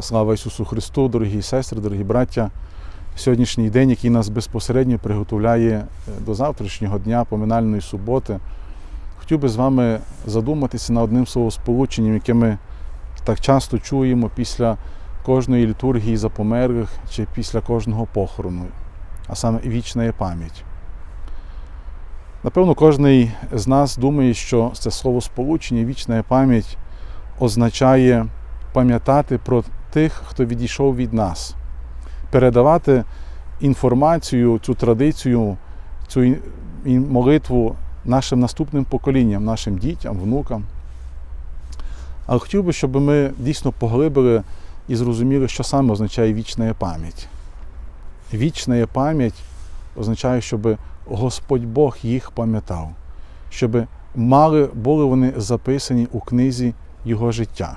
Слава Ісусу Христу, дорогі сестри, дорогі браття. Сьогоднішній день, який нас безпосередньо приготовляє е, до завтрашнього дня поминальної суботи, хотів би з вами задуматися над одним словосполученням, яке ми так часто чуємо після кожної літургії за померлих чи після кожного похорону, а саме вічна є пам'ять. Напевно, кожен з нас думає, що це словосполучення вічна пам'ять означає пам'ятати про тих, хто відійшов від нас, передавати інформацію, цю традицію, цю молитву нашим наступним поколінням, нашим дітям, внукам. Але хотів би, щоб ми дійсно поглибили і зрозуміли, що саме означає вічна пам'ять. Вічна пам'ять означає, щоб Господь Бог їх пам'ятав, щоб мали, були вони записані у книзі Його життя.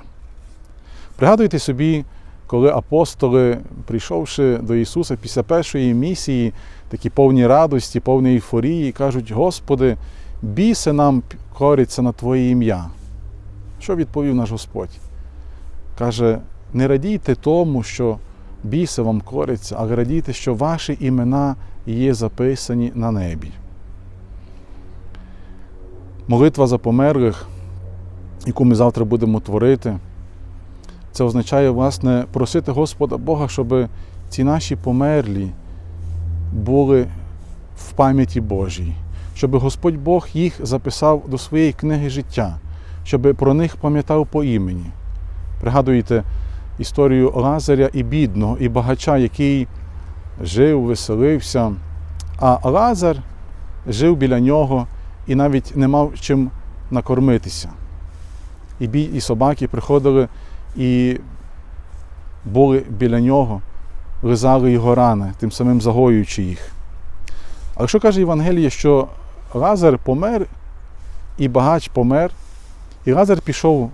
Пригадуйте собі, коли апостоли, прийшовши до Ісуса після першої місії, такі повні радості, повні ейфорії, кажуть: Господи, біси нам кориться на Твоє ім'я. Що відповів наш Господь? Каже: не радійте тому, що біси вам коряться, але радійте, що ваші імена є записані на небі. Молитва за померлих, яку ми завтра будемо творити, це означає, власне, просити Господа Бога, щоб ці наші померлі були в пам'яті Божій, щоб Господь Бог їх записав до своєї книги життя, щоб про них пам'ятав по імені. Пригадуєте історію Лазаря і бідного, і багача, який жив, веселився, а Лазар жив біля нього і навіть не мав чим накормитися. І бій, і собаки приходили і були біля нього, лизали його рани, тим самим загоюючи їх. Але що каже Євангеліє, що Лазар помер, і багач помер, і Лазар пішов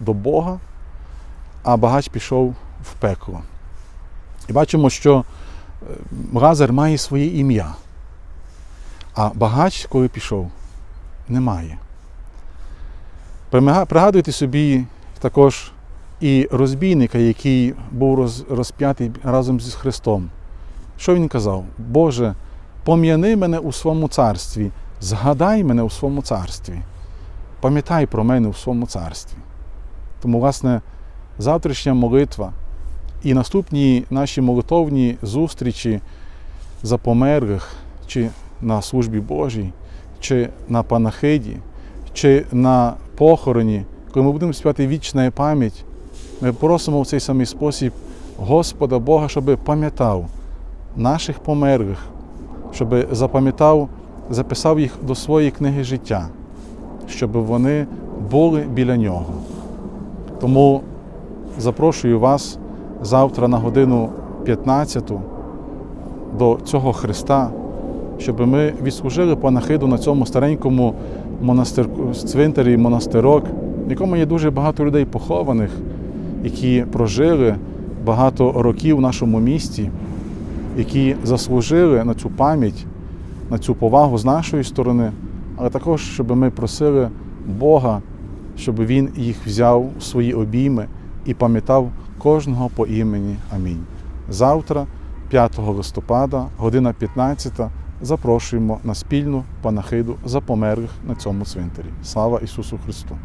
до Бога, а багач пішов в пекло. І бачимо, що е, Лазар має своє ім'я, а багач, коли пішов, немає. Пригадуйте собі також і розбійника, який був розп'ятий разом зі Христом. Що він казав? Боже, пом'яни мене у своєму царстві, згадай мене у своєму царстві, пам'ятай про мене у своєму царстві. Тому, власне, завтрашня молитва і наступні наші молитовні зустрічі за померлих, чи на службі Божій, чи на панахиді, чи на похороні, коли ми будемо співати вічна пам'ять, ми просимо в цей самий спосіб Господа Бога, щоб пам'ятав наших померлих, щоб запам'ятав, записав їх до своєї книги життя, щоб вони були біля нього. Тому запрошую вас завтра на годину 15 до цього Христа, щоб ми відслужили панахиду на цьому старенькому монастирку, цвинтарі монастирок, в якому є дуже багато людей похованих, які прожили багато років в нашому місті, які заслужили на цю пам'ять, на цю повагу з нашої сторони, але також, щоб ми просили Бога, щоб Він їх взяв в свої обійми і пам'ятав кожного по імені. Амінь. Завтра, 5 листопада, година 15, запрошуємо на спільну панахиду за померлих на цьому цвинтарі. Слава Ісусу Христу!